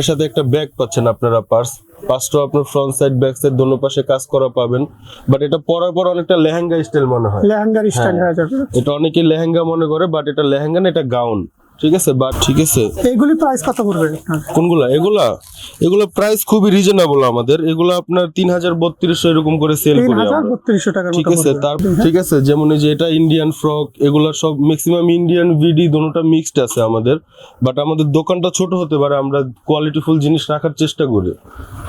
এর সাথে একটা ব্যাগ পাচ্ছেন আপনারা পার্স। পাঁচটা আপনার ফ্রন্ট সাইড ব্যাক সাইড দোনো পাশে কাজ করা পাবেন। বাট এটা পরার পর অনেকটা লেহেঙ্গা স্টাইল মনে হয়। লেহেঙ্গার স্টাইল হয়ে যাবে। এটা অনেকে লেহেঙ্গা মনে করে বাট এটা লেহেঙ্গা না এটা গাউন ঠিক আছে বাট ঠিক আছে। এইগুলি প্রাইস কত পড়বে কোনগুলা? এগুলা? এগুলা প্রাইস খুবই রিজনেবল আমাদের। এগুলো আপনার তিন হাজার বত্রিশশো এরকম করে সেল করি টাকার ঠিক আছে তার ঠিক আছে যেমন এই যে এটা ইন্ডিয়ান ফ্রক এগুলা সব ম্যাক্সিমাম ইন্ডিয়ান ভিডি দোনোটা মিক্সড আছে আমাদের। বাট আমাদের দোকানটা ছোট হতে পারে আমরা কোয়ালিটিফুল জিনিস রাখার চেষ্টা করি।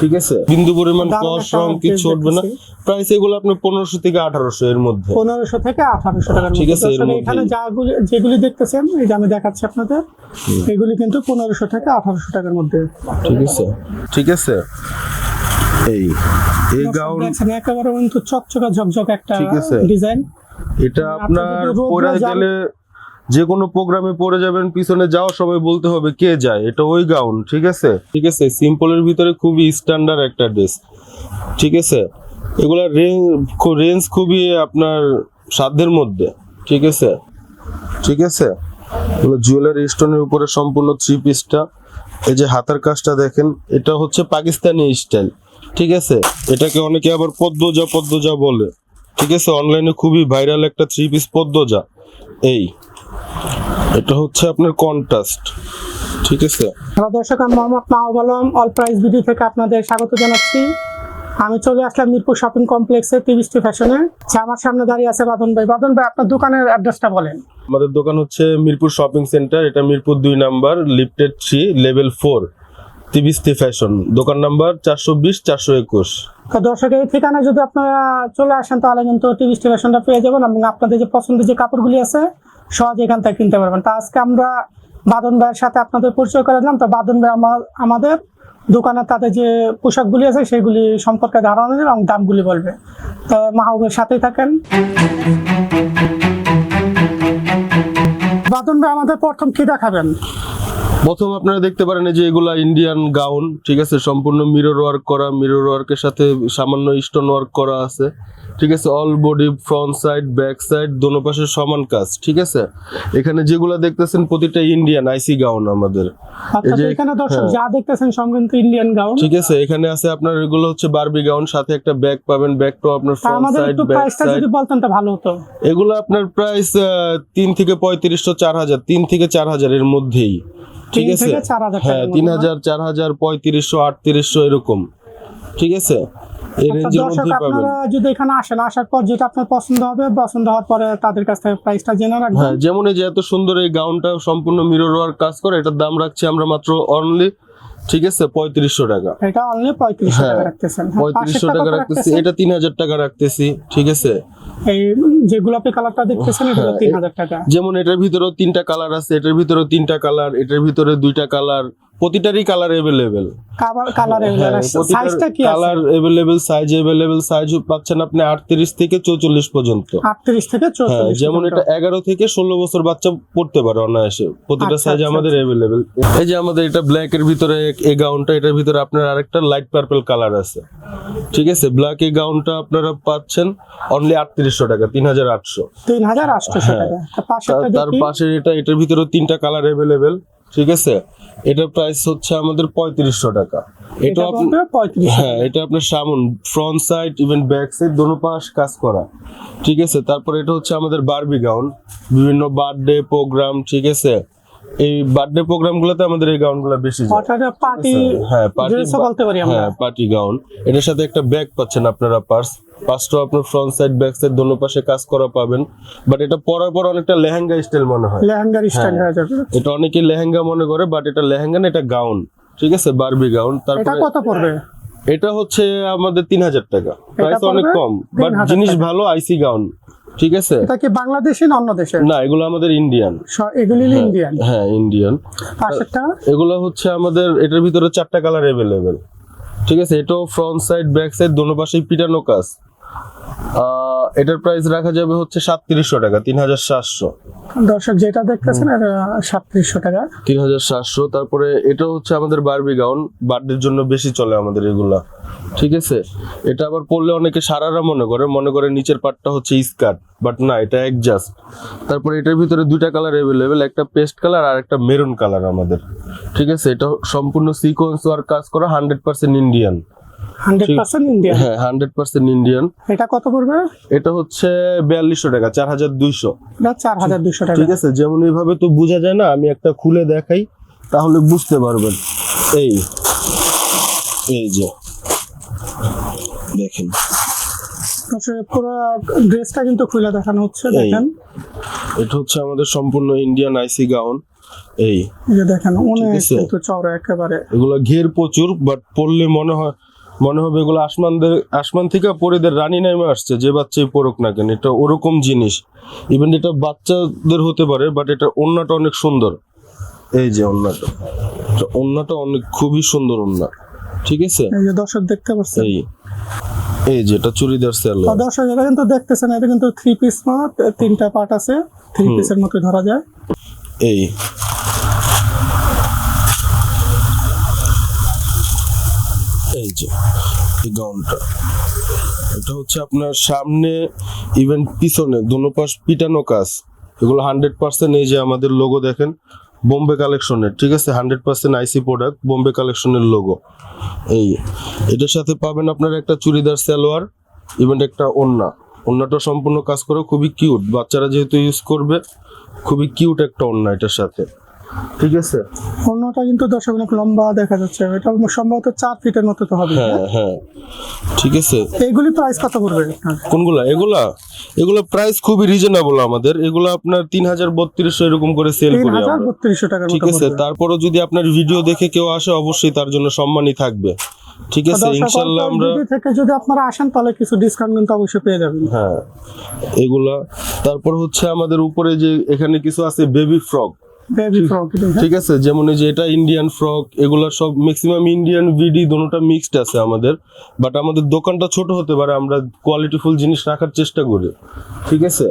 ঠিক আছে? বিন্দু পরিমাণ কিছু উঠবে না। প্রাইস এগুলো আপনার পনেরোশো থেকে আঠারোশো এর মধ্যে। পনেরোশো থেকে আঠারোশো টাকা ঠিক আছে, এখানে যেগুলি দেখতেছেন এই যে আমি দেখাচ্ছি আপনাদের? এগুলি কিন্তু পনেরোশো থেকে আঠারোশো টাকার মধ্যে। ঠিক আছে। ঠিক আছে। এই এই গাউন একেবারে কিন্তু চকচকা ঝকঝক একটা ডিজাইন। এটা আপনার পরে গেলে যে কোনো প্রোগ্রামে পরে যাবেন পিছনে যাওয়ার সময় বলতে হবে কে যায়। এটা ওই গাউন ঠিক আছে? ঠিক আছে সিম্পলের ভিতরে খুবই স্ট্যান্ডার্ড একটা ড্রেস। ঠিক আছে? এগুলা রেঞ্জ রেঞ্জ খুবই আপনার সাধ্যের মধ্যে। ঠিক আছে? ঠিক আছে? জুয়েলারি স্টোনের উপরে সম্পূর্ণ থ্রি পিসটা এই যে হাতার কাজটা দেখেন, এটা হচ্ছে পাকিস্তানি স্টাইল ঠিক আছে? এটাকে অনেকে আবার পদ্মজা পদ্মজা বলে, ঠিক আছে? অনলাইনে খুবই ভাইরাল একটা থ্রি পিস পদ্মজা। এই, এটা হচ্ছে আপনার কন্ট্রাস্ট ঠিক আছে? দর্শক, আমি মোহাম্মদ অল প্রাইস ভিডিও থেকে আপনাদের স্বাগত জানাচ্ছি। আমি চলে আসলাম মিরপুর শপিং কমপ্লেক্সে টিভিস্টি ফ্যাশনে। আমার সামনে দাঁড়িয়ে আছে বাদন ভাই। বাদন ভাই আপনার দোকানের অ্যাড্রেসটা বলেন। আমাদের দোকান হচ্ছে মিরপুর শপিং সেন্টার এটা মিরপুর দুই number lifted three level four তিবিস্তি fashion. দোকান নাম্বার চারশো বিশ চারশো একুশ। দর্শক এই ঠিকানায় যদি আপনারা চলে আসেন তাহলে কিন্তু টিভিস্টি ফ্যাশনটা পেয়ে যাবেন এবং আপনাদের যে পছন্দের যে কাপড়গুলি আছে সহজে এখান থেকে কিনতে পারবেন। তা আজকে আমরা বাদন ভাইয়ের সাথে আপনাদের পরিচয় করে দিলাম। তো বাদন ভাই আমাদের দোকানে তাদের যে পোশাকগুলি আছে, সেগুলি সম্পর্কে ধারণা দেবে এবং দামগুলি বলবে। তো মাহবুবের সাথেই থাকেন। বাদন ভাই, আমাদের প্রথম কি দেখাবেন? প্রথম আপনারা দেখতে পারেন যে এগুলা ইন্ডিয়ান গাউন ঠিক আছে? সম্পূর্ণ মিরর ওয়ার্ক করা মিরর ওয়ার্কের সাথে সামান্য স্টোন ওয়ার্ক করা আছে ঠিক আছে? All body front side back side দোনো পাশে সমান কাজ ঠিক আছে? এখানে যেগুলা দেখতেছেন প্রতিটা ইন্ডিয়ান আইসি গাউন আমাদের। আচ্ছা এখানে দর্শক হ্যাঁ। যা দেখতেছেন সব কিন্তু ইন্ডিয়ান গাউন ঠিক আছে এখানে আছে আপনার এগুলো হচ্ছে বারবি গাউন সাথে একটা ব্যাগ পাবেন ব্যাগটাও আপনার ফ্রন্ট সাইড একটু ব্যাক সাইড যদি বলতেন তো ভালো হতো। এগুলো আপনার প্রাইস তিন থেকে পঁয়ত্রিশশো চার হাজার তিন থেকে চার হাজার এর মধ্যেই। ঠিক আছে? হ্যাঁ তিন হাজার চার হাজার পঁয়ত্রিশশো আটত্রিশশো এরকম। ঠিক আছে? এই আচ্ছা, রেঞ্জের দর্শক পাবেন। যদি এখানে আসেন আসার পর যেটা আপনার পছন্দ হবে পছন্দ হওয়ার পরে তাদের কাছ থেকে প্রাইসটা জেনে রাখবেন। হ্যাঁ যেমন এই যে এত সুন্দর এই গাউনটা সম্পূর্ণ মিরর ওয়ার্ক কাজ করে এটার দাম রাখছি আমরা মাত্র অনলি ঠিক আছে পঁয়ত্রিশশো টাকা। এটা অনলি পঁয়ত্রিশশো হ্যাঁ, টাকা রাখতেছেন। হ্যাঁ, পঁয়ত্রিশশো টাকা রাখতেছি এটা তিন হাজার টাকা রাখতেছি ঠিক আছে? এই যে গোলাপি কালারটা দেখতেছেন এটা তিন হাজার টাকা। যেমন এটার ভিতরেও তিনটা কালার আছে এটার ভিতরেও তিনটা কালার এটার ভিতরে দুইটা কালার প্রতিটারই কালার এভেলেবেল কালার কালার হ্যাঁ, সাইজটা কি colour available size available size পাচ্ছেন আপনি আটত্রিশ থেকে চৌচল্লিশ পর্যন্ত। আটত্রিশ থেকে হ্যাঁ চৌচল্লিশ যেমন এটা এগারো থেকে ষোলো বছর বাচ্চা পড়তে পারে অনায়াসে। প্রতিটা আচ্ছা, সাইজ আচ্ছা, আমাদের এভেলেবেল এই যে আমাদের এটা ব্ল্যাক এর ভিতরে এই গাউনটা এটার ভিতরে আপনার আরেকটা লাইট পার্পল কালার আছে। ঠিক আছে ব্ল্যাক এই গাউনটা আপনারা পাচ্ছেন অনলি আটত্রিশশো টাকা তিন হাজার আটশো। তিন হাজার আটশোশো হ্যাঁ। টাকা। তার পাশে এটা এটার ভিতরে তিনটা কালার এভেলেবেল ঠিক আছে? এটার প্রাইস হচ্ছে আমাদের পঁয়ত্রিশশো টাকা। এটা আপনার হ্যাঁ এটা আপনার সামন front side even back side দোনো পাশ কাজ করা। ঠিক আছে? তারপর এটা হচ্ছে আমাদের বারবি গাউন বিভিন্ন বার্থডে প্রোগ্রাম ঠিক আছে? এই বার্থডে প্রোগ্রাম গুলোতে আমাদের এই গাউনগুলো বেশি পার্টি হ্যাঁ পার্টি হ্যাঁ পার্টি গাউন এটার সাথে একটা ব্যাগ পাচ্ছেন আপনারা পার্স পাঁচটা আপনার ফ্রন্ট সাইড ব্যাক সাইড দোনো পাশে কাজ করা পাবেন। বাট এটা পরার পর অনেকটা লেহেঙ্গা স্টাইল মনে হয়। লেহেঙ্গার স্টাইল হ্যাঁ। হয়ে যাবে। এটা অনেকে লেহেঙ্গা মনে করে বাট এটা লেহেঙ্গা না এটা গাউন ঠিক আছে? বারবি গাউন এটা কত পড়বে? এটা হচ্ছে আমাদের তিন হাজার টাকা। প্রাইস অনেক কম বাট জিনিস ভালো আইসি গাউন ঠিক আছে? এটা কি বাংলাদেশি না অন্য দেশের? না এগুলো আমাদের ইন্ডিয়ান এগুলি ইন্ডিয়ান হ্যাঁ ইন্ডিয়ান পাশেরটা? এগুলো হচ্ছে আমাদের এটার ভিতরে চারটা কালার এভেলেবেল ঠিক আছে? এটাও ফ্রন্ট সাইড ব্যাক সাইড দোনো পাশেই পিটানো কাজ। এটার প্রাইস রাখা যাবে হচ্ছে সাতত্রিশশো টাকা তিন হাজার সাতশো। দর্শক যেটা দেখতেছেন এটা সাতত্রিশশো টাকা। তিন হাজার সাতশো তারপরে এটা হচ্ছে আমাদের বারবি গাউন বার্থডের জন্য বেশি চলে আমাদের এগুলা। ঠিক আছে? এটা আবার পরলে অনেকে সারারা মনে করে মনে করে নিচের পাটটা হচ্ছে স্কার্ট বাট না এটা একজাস্ট তারপরে এটার ভিতরে দুইটা কালার অ্যাভেলেবেল একটা পেস্ট কালার আর একটা মেরুন কালার আমাদের। ঠিক আছে? এটা সম্পূর্ণ সিকোয়েন্স ওয়ার কাজ করা হান্ড্রেড পার্সেন্ট ইন্ডিয়ান হ্যাঁ ইন্ডিয়ান। এটা কত পড়বে? এটা হচ্ছে বিয়াল্লিশশো টাকা চার হাজার দুইশো। এটা চার হাজার টাকা। ঠিক আছে যেমন এইভাবে তো বোঝা যায় না আমি একটা খুলে দেখাই তাহলে বুঝতে পারবেন। এই এই যে দেখেন। আসলে পুরো ড্রেসটা কিন্তু খুলে দেখানো হচ্ছে দেখেন। এটা হচ্ছে আমাদের সম্পূর্ণ ইন্ডিয়ান আইসি গাউন। এই যে দেখেন অনেক। কিন্তু চওড়া একেবারে। এগুলো ঘের প্রচুর বাট পড়লে মনে হয় মনে হবে এগুলো আসমানদের আসমান থেকে পরেদের রানী নেমে আসছে যে বাচ্চাই পরুক না কেন এটা ওরকম জিনিস। ইভেন এটা বাচ্চাদের হতে পারে বাট এটা ওন্নাটা অনেক সুন্দর। এই যে ওন্নাটা এটা ওন্নাটা অনেক খুবই সুন্দর ওন্না ঠিক আছে? এই যে দর্শক দেখতে পাচ্ছেন। এই এই যে এটা চুড়িদার সেল। তো দর্শক এটা কিন্তু দেখতেছেন এটা কিন্তু থ্রি পিস না তিনটা পার্ট আছে থ্রি পিসের মতো ধরা যায়। এই এই যে, এই গাউনটা। এটা হচ্ছে আপনার সামনে ইভেন পিছনে, দুনো পাশ পিটানো কাজ। এগুলো হান্ড্রেড পার্সেন্ট এই যে আমাদের লোগো দেখেন, বোম্বে কালেকশনের, ঠিক আছে? হান্ড্রেড পার্সেন্ট আইসি প্রোডাক্ট বোম্বে কালেকশনের লোগো এই এটার সাথে পাবেন আপনার একটা চুড়িদার, সালোয়ার ইভেন একটা ওন্না ওন্নাটা সম্পূর্ণ কাজ করে খুবই কিউট বাচ্চারা যেহেতু ইউজ করবে, খুবই কিউট একটা ওন্না এটার সাথে। ঠিক আছে? অন্যটা কিন্তু দর্শক অনেক লম্বা দেখা যাচ্ছে। এটা সম্ভবত চার ফিটের মতো তো হবে হ্যাঁ হ্যাঁ। ঠিক আছে। এইগুলি প্রাইস কত পড়বে কোনগুলা? এগুলা? এগুলা প্রাইস খুবই রিজনেবল আমাদের। এগুলা আপনার তিন হাজার বত্রিশশো এরকম করে সেল করি টাকার ঠিক আছে? তারপরও যদি আপনার ভিডিও দেখে কেউ আসে অবশ্যই তার জন্য সম্মানই থাকবে। ঠিক আছে? দর্শক, ইনশাল্লাহ আমরা থেকে যদি আপনারা আসেন তাহলে কিছু ডিসকাউন্ট কিন্তু অবশ্যই পেয়ে যাবেন। হ্যাঁ এগুলা। তারপর হচ্ছে আমাদের উপরে যে এখানে কিছু আছে বেবি ফ্রক ঠিক আছে যেমন এই যে এটা ইন্ডিয়ান ফ্রক এগুলা সব ম্যাক্সিমাম ইন্ডিয়ান ভিডি দোনোটা মিক্সড আছে আমাদের। বাট আমাদের দোকানটা ছোট হতে পারে আমরা কোয়ালিটিফুল জিনিস রাখার চেষ্টা করি। ঠিক আছে?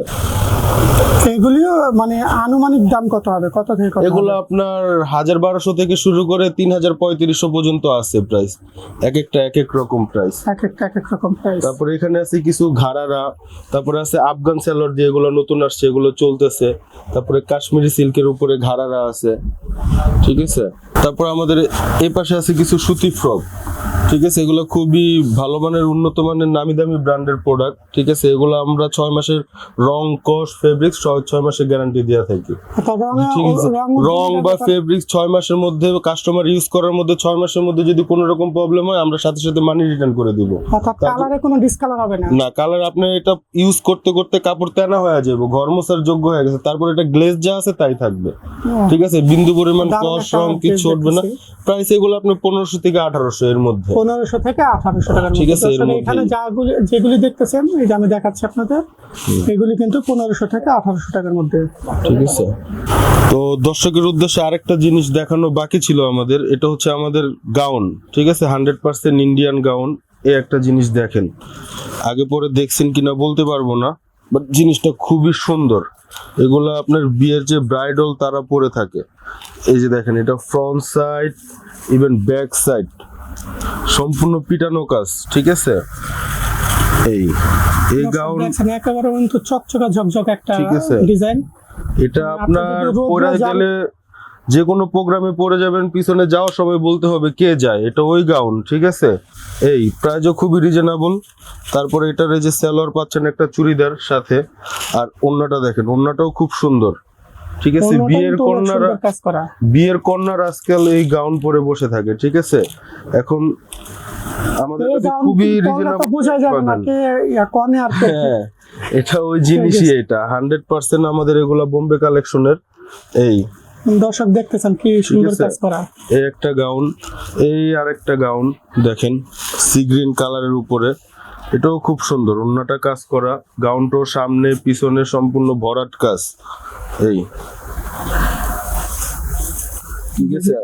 এগুলিও মানে আনুমানিক দাম কত হবে? কত থেকে কত এগুলো আপনার হাজার বারোশো থেকে শুরু করে তিন হাজার পঁয়ত্রিশশো পর্যন্ত আছে প্রাইস এক একটা এক এক রকম প্রাইস এক একটা এক এক রকম প্রাইস তারপরে এখানে আছে কিছু ঘাড়ারা তারপরে আছে আফগান সেলর যে এগুলো নতুন আসছে এগুলো চলতেছে। তারপরে কাশ্মীরি সিল্কের উপরে ঘাড়ারা আছে। ঠিক আছে? তারপর আমাদের এই পাশে আছে কিছু সুতি ফ্রক ঠিক আছে? এগুলো খুবই ভালো মানের উন্নত মানের নামি দামি ব্র্যান্ডের প্রোডাক্ট ঠিক আছে? এগুলো আমরা ছয় মাসের রং কস ফেব্রিক্স ছয় মাসের গ্যারান্টি দেওয়া থাকি। ঠিক আছে? রং বা ফেব্রিক্স ছয় মাসের মধ্যে কাস্টমার ইউজ করার মধ্যে ছয় মাসের মধ্যে যদি কোনো রকম প্রবলেম হয় আমরা সাথে সাথে মানি রিটার্ন করে দিব। কালারে কোনো ডিসকালার হবে না। না কালার আপনার এটা ইউজ করতে করতে কাপড় তেনা হয়ে যাবে ঘর মোছার যোগ্য হয়ে গেছে। তারপর এটা গ্লেজ যা আছে তাই থাকবে। ঠিক আছে? বিন্দু পরিমাণ কস রং কিছু উঠবে না। প্রাইস এগুলো আপনার পনেরোশো থেকে আঠারোশো এর মধ্যে। পনেরোশো থেকে আঠারোশো টাকার ঠিক আছে। এখানে যাগুলি যেগুলি দেখতেছেন এই যে আমি দেখাচ্ছি আপনাদের এগুলি কিন্তু পনেরোশো থেকে আঠারোশো টাকার মধ্যে। ঠিক আছে। তো দর্শকের উদ্দেশ্যে আরেকটা জিনিস দেখানো বাকি ছিল আমাদের এটা হচ্ছে আমাদের গাউন। ঠিক আছে হান্ড্রেড পার্সেন্ট ইন্ডিয়ান গাউন এই একটা জিনিস দেখেন। আগে পরে দেখছেন কিনা বলতে পারব না বাট জিনিসটা খুবই সুন্দর। এগুলো আপনার বিয়ের যে ব্রাইডল তারা পরে থাকে। এই যে দেখেন এটা front side even back side সম্পূর্ণ পিটানো কাজ ঠিক আছে? এই এই গাউন একেবারে কিন্তু চকচকা ঝকঝক একটা ডিজাইন এটা আপনার পরে গেলে যে কোনো প্রোগ্রামে পরে যাবেন পিছনে যাওয়ার সময় বলতে হবে কে যায় এটা ওই গাউন ঠিক আছে? এই প্রাইজও খুবই রিজনেবল তারপরে এটার এই যে স্যালোয়ার পাচ্ছেন একটা চুড়িদার সাথে আর অন্যটা দেখেন অন্যটাও খুব সুন্দর। ঠিক আছে? বিয়ের কন্যারা বিয়ের কন্যার আজকাল এই গাউন পরে বসে থাকে ঠিক আছে? এখন আমাদের কাছে খুবই কিন্তু তো রিজনেবল বোঝা যাবে না কে কনে আর হ্যাঁ এটা ওই জিনিসই এটা। হান্ড্রেড পার্সেন্ট আমাদের এগুলা বোম্বে কালেকশনের এই দর্শক দেখতেছেন কি সুন্দর কাজ করা। এই একটা গাউন এই আরেকটা গাউন দেখেন সি গ্রিন কালারের উপরে। এটাও খুব সুন্দর অন্যটা কাজ করা। গাউনটো সামনে পিছনে সম্পূর্ণ ভরাট কাজ। এই। ঠিক আছে?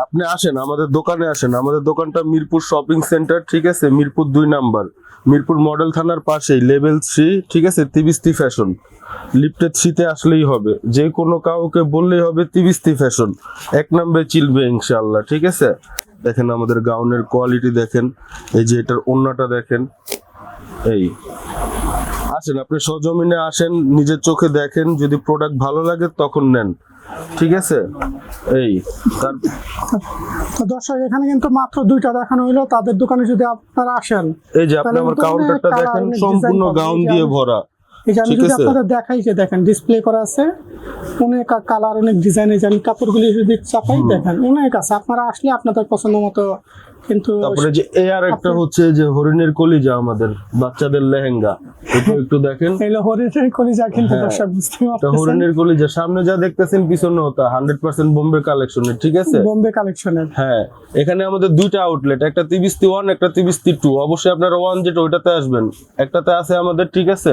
আপনি আসেন, আমাদের দোকানে আসেন। আমাদের দোকানটা মিরপুর শপিং সেন্টার, ঠিক আছে? মিরপুর দুই নাম্বার। মিরপুর মডেল থানার পাশেই, লেভেল থ্রি, ঠিক আছে? তিবিস্তি ফ্যাশন। লিফটেড থ্রিতে আসলেই হবে। যে কোনো কাউকে বললেই হবে তিবিস্তি ফ্যাশন। এক নম্বরে চিলবে ইনশাল্লাহ ঠিক আছে? দেখেন আমাদের গাউনের কোয়ালিটি দেখেন। এই যে এটার ওন্নাটা দেখেন। এই। আসেন, আপনি সজমিনে আসেন, নিজের চোখে দেখেন। যদি প্রোডাক্ট ভালো লাগে, তখন নেন। ঠিক আছে? এই তার দর্শক এখানে কিন্তু মাত্র দুইটা দেখানো হইল। তাদের দোকানে যদি আপনারা আসেন এই যে আপনি আমার কাউন্টারটা দেখেন সম্পূর্ণ গাউন দিয়ে ভরা। এই যে আমি যদি। আপনাদের দেখাই যে দেখেন ডিসপ্লে করা আছে অনেক কালার অনেক ডিজাইন যে আমি কাপড়গুলি যদি চাপাই দেখেন অনেক আছে। আপনারা আসলে আপনাদের পছন্দ মতো কিন্তু তারপরে যে এ আর একটা হচ্ছে যে হরিণের কলিজা আমাদের বাচ্চাদের লেহেঙ্গা। এটা একটু দেখেন। এগুলো হরিণের কলিজা কিন্তু হ্যাঁ। দর্শক বুঝতে এটা পারতেছেন। হরিণের কলিজা। সামনে যা দেখতেছেন পিছনে ওটা হান্ড্রেড পার্সেন্ট বোম্বে কালেকশনের ঠিক আছে? বোম্বে কালেকশনের হ্যাঁ। এখানে আমাদের দুইটা আউটলেট একটা তিবিস্তি ওয়ান একটা তিবিস্তি টু অবশ্যই আপনারা ওয়ান যেটা ওইটাতে আসবেন। একটাতে আছে আমাদের ঠিক আছে?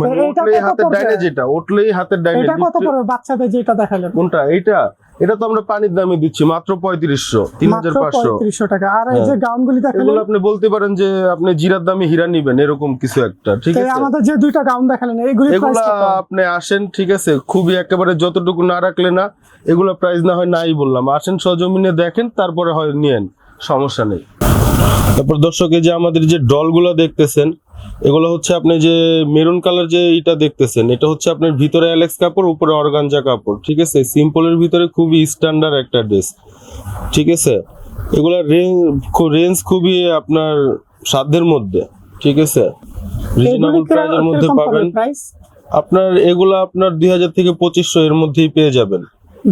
মানে উঠলেই হাতের পড়বে? ডাইনে যেটা উঠলেই হাতের ডাইনে এটা কত পড়বে? বাচ্চাদের যেটা দেখালেন। কোনটা? এইটা? এটা তো আমরা পানির দামে দিচ্ছি মাত্র পঁয়ত্রিশশো তিন হাজার পাঁচশো। টাকা। আর এই হ্যাঁ। যে গাউনগুলি দেখালেন। আপনি বলতে পারেন যে আপনি জিরার দামে হীরা নিবেন এরকম কিছু একটা ঠিক আছে? আমাদের যে দুইটা গাউন দেখালেন এগুলা আপনি আসেন ঠিক আছে? খুবই একেবারে যতটুকু না রাখলে না এগুলো প্রাইস না হয় নাই বললাম। আসেন সজমিনে দেখেন তারপরে হয় নিয়েন সমস্যা নেই। তারপর দর্শক এই যে আমাদের যে ডলগুলো দেখতেছেন এগুলো হচ্ছে আপনি যে মেরুন কালার যে এটা দেখতেছেন এটা হচ্ছে আপনার ভিতরে অ্যালেক্স কাপড় উপরে অর্গানজা কাপড় ঠিক আছে? সিম্পলের ভিতরে খুবই স্ট্যান্ডার্ড একটা ড্রেস ঠিক আছে? এগুলা রেঞ্জ রেঞ্জ খুবই আপনার সাধ্যের মধ্যে ঠিক আছে? রিজনেবল প্রাইজের মধ্যে পাবেন। আপনার এগুলা আপনার দুই হাজার থেকে পঁচিশশো এর মধ্যেই পেয়ে যাবেন।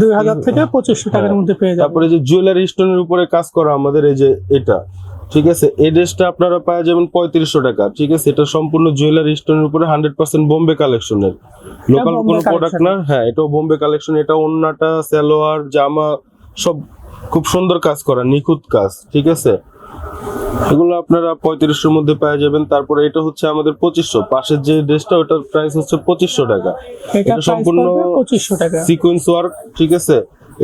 দুই হাজার থেকে পঁচিশশো টাকার হ্যাঁ। মধ্যে পেয়ে যাবেন। তারপরে যে জুয়েলারি স্টোনের উপরে কাজ করা আমাদের এই যে এটা ঠিক আছে? এই ড্রেসটা আপনারা পাওয়া যাবেন পঁয়ত্রিশশো টাকা। ঠিক আছে? এটা সম্পূর্ণ জুয়েলারি স্টোনের উপরে হান্ড্রেড পার্সেন্ট বোম্বে কালেকশনের লোকাল কোনো প্রোডাক্ট না হ্যাঁ এটাও বোম্বে কালেকশন এটা ওন্নাটা সালোয়ার জামা সব খুব সুন্দর কাজ করা নিখুঁত কাজ ঠিক আছে? এগুলো আপনারা পঁয়ত্রিশশোর মধ্যে পেয়ে যাবেন। তারপরে এটা হচ্ছে আমাদের পঁচিশশো। পাশের যে ড্রেসটা ওটার প্রাইস হচ্ছে পঁচিশশো টাকা। এটা সম্পূর্ণ সম্পূর্ণ পঁচিশশো টাকা। সিকোয়েন্স ওয়ার্ক ঠিক আছে?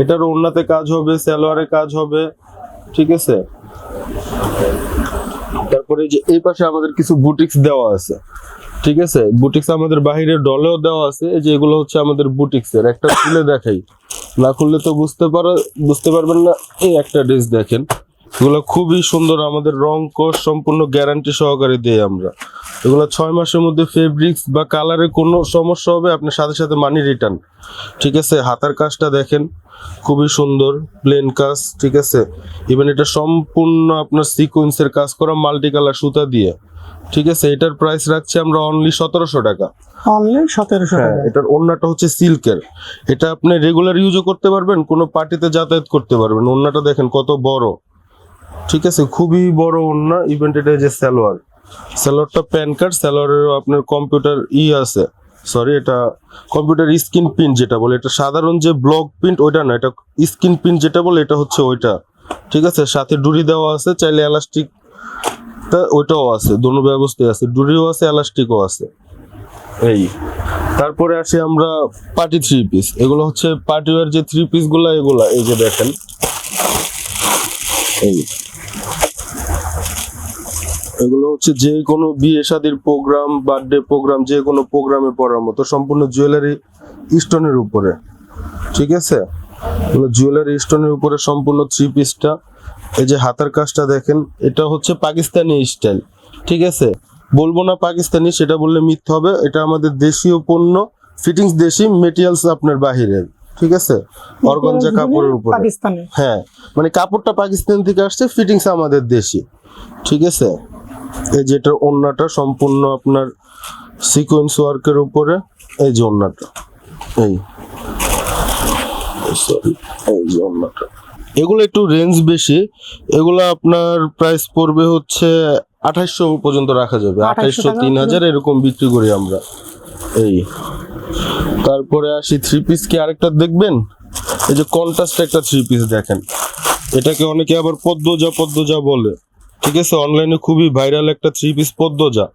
এটার ওন্নাতে কাজ হবে সালোয়ারে কাজ হবে। ঠিক আছে? তারপরে যে, এই পাশে আমাদের কিছু বুটিক্স দেওয়া আছে। ঠিক আছে? বুটিক্স আমাদের বাইরে ডলেও দেওয়া আছে। যে, এগুলো হচ্ছে আমাদের বুটিক্স এর। একটা খুলে দেখাই। না খুললে তো বুঝতে পারো, বুঝতে পারবেন না। এই একটা ড্রেস দেখেন। এগুলো খুবই সুন্দর। আমাদের রং কোর্স সম্পূর্ণ গ্যারান্টি সহকারে দেই আমরা। এগুলো ছয় মাসের মধ্যে ফেব্রিক্স বা কালারে কোনো সমস্যা হবে আপনি সাথে সাথে মানি রিটার্ন ঠিক আছে? হাতার কাজটা দেখেন। খুবই সুন্দর প্লেন কাজ ঠিক আছে? ইভেন এটা সম্পূর্ণ আপনার সিকোয়েন্সের কাজ করা মাল্টি কালার সুতা দিয়ে ঠিক আছে? এটার প্রাইস রাখছি আমরা অনলি সতেরোশো টাকা। অনলি সতেরোশো হ্যাঁ টাকা। এটার ওন্নাটা হচ্ছে সিল্কের এটা আপনি রেগুলার ইউজও করতে পারবেন কোনো পার্টিতে যাতায়াত করতে পারবেন। ওন্নাটা দেখেন কত বড়। ঠিক আছে? খুবই বড় ওন্না ইভেন্ট এটা যে সালোয়ার। সালোয়ারটা প্যান কার্ড সালোয়ারের আপনার কম্পিউটার ই আছে। সরি এটা কম্পিউটার স্ক্রিন প্রিন্ট যেটা বলে, এটা সাধারণ যে ব্লক প্রিন্ট ওইটা না, এটা স্ক্রিন প্রিন্ট যেটা বলে, এটা হচ্ছে ওইটা। ঠিক আছে? সাথে ডুরি দেওয়া আছে, চাইলে এলাস্টিক ওইটাও আছে, দোনো ব্যবস্থায় আছে, ডুরিও আছে এলাস্টিকও আছে। এই। তারপরে আসি আমরা পার্টি থ্রি পিস এগুলো হচ্ছে পার্টি ওয়ার যে থ্রি পিসগুলা, এগুলা, এই যে দেখেন। এই। এগুলো হচ্ছে যে কোনো বিয়ে শাদির প্রোগ্রাম বার্থডে প্রোগ্রাম যে কোনো প্রোগ্রামে পড়ার মতো সম্পূর্ণ জুয়েলারি স্টোনের উপরে। ঠিক আছে? জুয়েলারি স্টোনের উপরে সম্পূর্ণ থ্রি পিসটা এই যে হাতার কাজটা দেখেন এটা হচ্ছে পাকিস্তানি স্টাইল ঠিক আছে? বলব না পাকিস্তানি সেটা বললে মিথ্যা হবে। এটা আমাদের দেশীয় পণ্য ফিটিংস দেশি মেটেরিয়ালস আপনার বাহিরের। ঠিক আছে? অর্গনজা কাপড়ের উপরে। পাকিস্তানি হ্যাঁ মানে কাপড়টা পাকিস্তান থেকে আসছে ফিটিংস আমাদের দেশি। ঠিক আছে? এই যেটা ওন্নাটা সম্পূর্ণ আপনার সিকোয়েন্স ওয়ার্কের উপরে এই যে ওন্নাটা এই সরি এই যে ওন্নাটা এগুলো একটু রেঞ্জ বেশি এগুলো আপনার প্রাইস পড়বে হচ্ছে আঠাইশশো পর্যন্ত রাখা যাবে 2800 আঠাইশশো তিন হাজার এরকম বিক্রি করি আমরা এই। তারপরে আসি থ্রি পিস কি আরেকটা দেখবেন? এই যে কন্ট্রাস্ট একটা থ্রি পিস দেখেন এটাকে অনেকে আবার পদ্মজা পদ্মজা বলে। ঠিক আছে অনলাইনে খুবই ভাইরাল একটা থ্রি পিস পদ্মজা।